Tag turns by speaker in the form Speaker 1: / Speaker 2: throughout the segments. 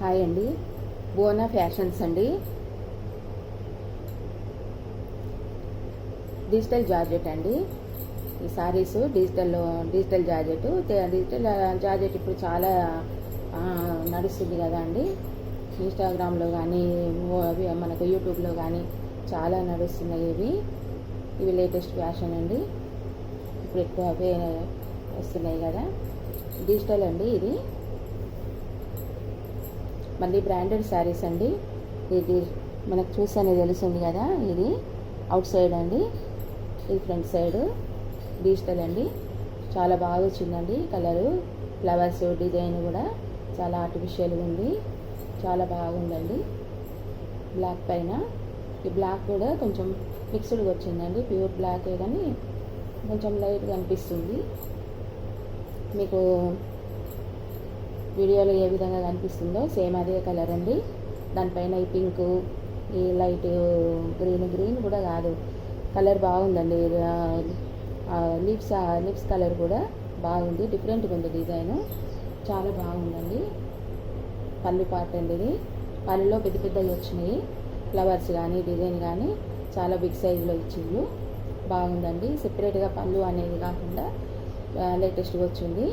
Speaker 1: Hi అండి. Bona fashions అండి. Digital georgette అండి. ఈ saris digital digital georgette digital georgette ఇప్పుడు చాలా నడుస్తుంది కదా అండి. ఇన్స్టాగ్రామ్లో కానీ అవి మనకు యూట్యూబ్లో కానీ చాలా నడుస్తున్నాయి ఇవి. ఇవి లేటెస్ట్ ఫ్యాషన్ అండి. ఇప్పుడు ఎక్కువ అవే వస్తున్నాయి కదా. డిజిటల్ అండి ఇది. మళ్ళీ బ్రాండెడ్ శారీస్ అండి. ఇది మనకు చూసానే తెలుస్తుంది కదా ఇది అవుట్ సైడ్ అండి. ఇది ఫ్రంట్ సైడ్ డిజిటల్ అండి. చాలా బాగా వచ్చిందండి కలరు ఫ్లవర్స్ డిజైన్ కూడా చాలా ఆర్టిఫిషియల్గా ఉంది. చాలా బాగుందండి. బ్లాక్ పైన. ఈ బ్లాక్ కూడా కొంచెం మిక్స్డ్గా వచ్చిందండి. ప్యూర్ బ్లాకే కానీ కొంచెం లైట్గా అనిపిస్తుంది. మీకు వీడియోలో ఏ విధంగా కనిపిస్తుందో సేమ్ అదే కలర్ అండి. దానిపైన ఈ పింక్ ఈ లైట్ గ్రీన్ గ్రీన్ కూడా కాదు. కలర్ బాగుందండి. లిప్స్ లిప్స్ కలర్ కూడా బాగుంది. డిఫరెంట్గా ఉంది డిజైన్. చాలా బాగుందండి. పళ్ళు పార్ట్ అండి ఇది. పళ్ళులో పెద్ద పెద్దవి వచ్చినాయి. ఫ్లవర్స్ కానీ డిజైన్ కానీ చాలా బిగ్ సైజులో ఇచ్చిండ్రు. బాగుందండి. సెపరేట్గా పళ్ళు అనేది కాకుండా లేటెస్ట్గా వచ్చింది.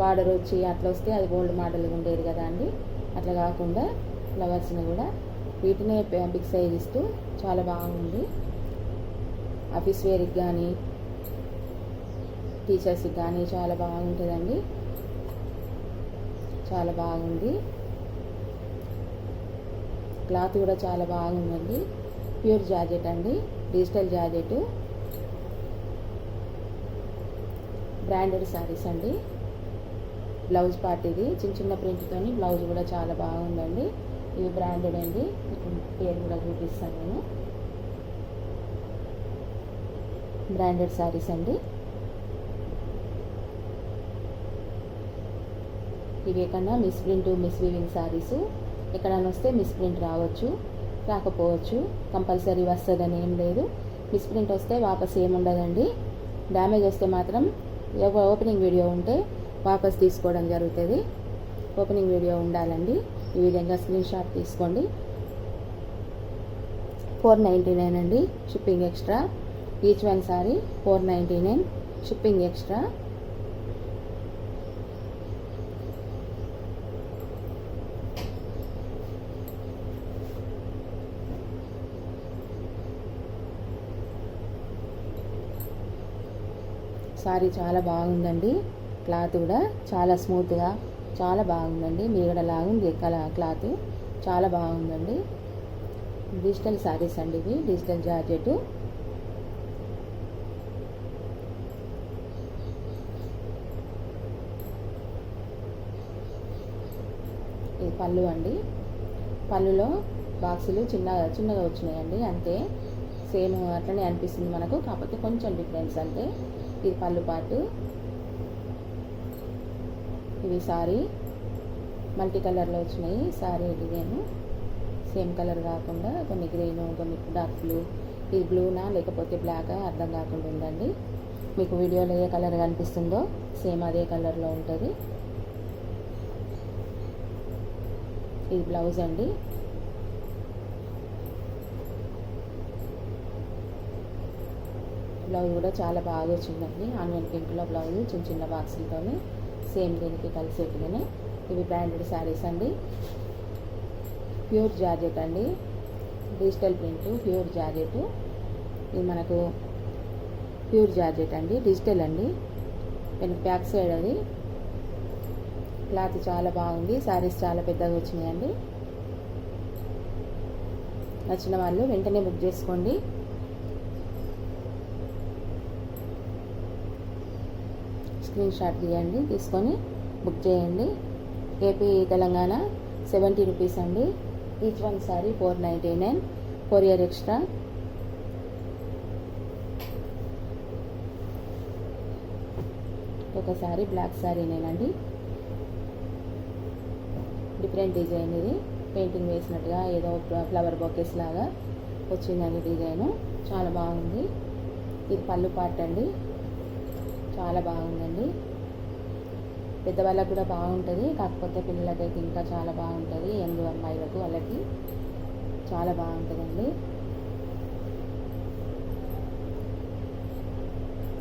Speaker 1: బార్డర్ వచ్చి అట్లా వస్తే అది గోల్డ్ మోడల్గా ఉండేది కదా అండి. అట్లా కాకుండా ఫ్లవర్స్ని కూడా వీటినే బిగ్ సైజ్ ఇస్తూ చాలా బాగుంది. ఆఫీస్ వేర్కి కానీ టీచర్స్కి కానీ చాలా బాగుంటుందండి. చాలా బాగుంది. క్లాత్ కూడా చాలా బాగుందండి. ప్యూర్ జాజెట్ అండి. డిజిటల్ జాజెట్ బ్రాండెడ్ శారీస్ అండి. బ్లౌజ్ పార్ట్ ఇది. చిన్న చిన్న ప్రింట్తోని బ్లౌజ్ కూడా చాలా బాగుందండి. ఇది బ్రాండెడ్ అండి. పేరు కూడా చూపిస్తాను నేను. బ్రాండెడ్ శారీస్ అండి. ఇవే కన్నా miss print miss weaving saris ఎక్కడైనా వస్తే మిస్ ప్రింట్ రావచ్చు రాకపోవచ్చు. కంపల్సరీ వస్తుందని ఏం లేదు. మిస్ ప్రింట్ వస్తే వాపస్ ఏముండదండి డ్యామేజ్ వస్తే మాత్రం ఓపెనింగ్ వీడియో ఉంటే వాపస్ తీసుకోవడం జరుగుతుంది. ఓపెనింగ్ వీడియో ఉండాలండి. ఈ విధంగా స్క్రీన్ షాట్ తీసుకోండి. ఫోర్ నైంటీ నైన్ అండి shipping extra. Each one sari four ninety nine shipping extra. Sari చాలా బాగుందండి. క్లాత్ కూడా చాలా స్మూత్గా చాలా బాగుందండి. మీగడ ఉంది కల క్లాత్. చాలా బాగుందండి. డిజిటల్ శారీస్ అండి ఇవి డిజిటల్ జార్జెట్ ఇది పళ్ళు అండి. పళ్ళులో బాక్సులు చిన్న చిన్నగా వచ్చినాయండి అంతే. సేమ్ అట్లనే అనిపిస్తుంది మనకు కాకపోతే కొంచెం డిఫరెన్స్ అంతే. ఇది పళ్ళు పాటు. ఇవి సారీ. మల్టీ కలర్లో వచ్చినాయి. సారీ డిజైన్. సేమ్ కలర్ కాకుండా కొన్ని గ్రీన్ కొన్ని డార్క్ బ్లూ. ఇది బ్లూనా లేకపోతే బ్లాకా అర్థం కాకుండా ఉందండి. మీకు వీడియోలో ఏ కలర్ కనిపిస్తుందో సేమ్ అదే కలర్లో ఉంటుంది. ఇది బ్లౌజ్ అండి. బ్లౌజ్ కూడా చాలా బాగా వచ్చిందండి. ఆన్లైన్ పింక్లో బ్లౌజ్ చిన్న చిన్న బాక్సులతోనే సేమ్ దీనికి కలిసేట్టుగానే ఇవి బ్రాండెడ్ శారీస్ అండి. ప్యూర్ జార్జెట్ అండి. Digital print pure georgette. ఇది మనకు ప్యూర్ జార్జెట్ అండి. డిజిటల్ అండి. వెనక బ్యాక్ సైడ్ అది. క్లాత్ చాలా బాగుంది. శారీస్ చాలా పెద్దగా వచ్చినాయండి. నచ్చిన వాళ్ళు వెంటనే బుక్ చేసుకోండి. స్క్రీన్ షాట్ తీయండి తీసుకొని బుక్ చేయండి. ఏపీ తెలంగాణ సెవెంటీ రూపీస్ అండి. Each one sari four ninety nine courier extra. ఒక సారీ బ్లాక్ సారీ నేనండి. డిఫరెంట్ డిజైన్ ఇది. పెయింటింగ్ వేసినట్టుగా ఏదో ఫ్లవర్ బొకేస్ లాగా వచ్చిందండి డిజైను. చాలా బాగుంది. ఇది పళ్ళు పార్ట్ అండి. చాలా బాగుందండి. పెద్దవాళ్ళకు కూడా బాగుంటుంది. కాకపోతే పిల్లలకైతే ఇంకా చాలా బాగుంటుంది. యంగ్ అమ్మాయిలకు వాళ్ళకి చాలా బాగుంటుందండి.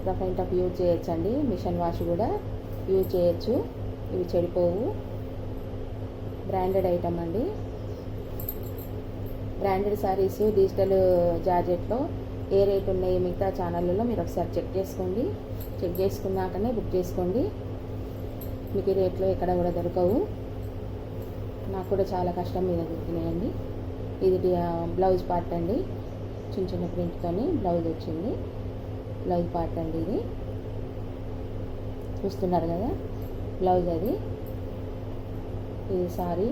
Speaker 1: రఫ్ అండ్ టఫ్ యూజ్ చేయొచ్చండి. మిషన్ వాష్ కూడా యూజ్ చేయొచ్చు. ఇవి చెడిపోవు. బ్రాండెడ్ ఐటమ్ అండి. బ్రాండెడ్ శారీస్ డిజిటల్ జార్జెట్లో ఏ రేట్ ఉన్నాయి మిగతా ఛానళ్ళలో మీరు ఒకసారి చెక్ చేసుకోండి. చెక్ చేసుకున్నాకనే బుక్ చేసుకోండి. మీకు ఈ రేట్లో ఎక్కడ కూడా దొరకవు. నాకు కూడా చాలా కష్టం మీద దొరికినాయండి. ఇది బ్లౌజ్ పార్ట్ అండి. చిన్న చిన్న ప్రింట్తోని బ్లౌజ్ వచ్చింది. బ్లౌజ్ పార్ట్ అండి ఇది. చూస్తున్నారు కదా? బ్లౌజ్ అది. ఇది సారీ.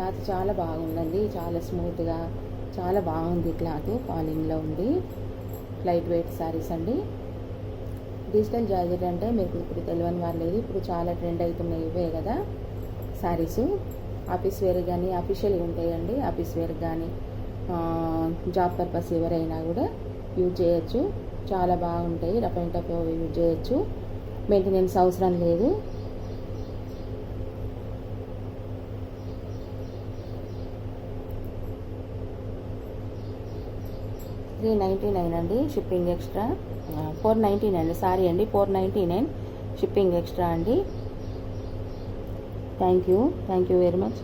Speaker 1: క్లాత్ చాలా బాగుందండి. చాలా స్మూత్గా చాలా బాగుంది క్లాత్. ఫాలింగ్లో ఉంది. లైట్ వెయిట్ శారీస్ అండి. డిజిటల్ జార్జెట్ అంటే మీకు ఇప్పుడు తెలియని వారు లేదు. ఇప్పుడు చాలా ట్రెండ్ అవుతున్నాయి ఇవే కదా శారీస్. ఆఫీస్ వేర్ కానీ అఫీషియల్గా ఉంటాయండి. ఆఫీస్ వేర్ కానీ జాబ్ పర్పస్ ఎవరైనా కూడా యూజ్ చేయొచ్చు. చాలా బాగుంటాయి. రఫ్ అండ్ టఫ్ యూజ్ చేయొచ్చు. మెయింటెనెన్స్ అవసరం లేదు. త్రీ నైంటీ నైన్ అండి shipping extra. Four ninety nine sari అండి four ninety nine shipping extra అండి. Thank you thank you very much.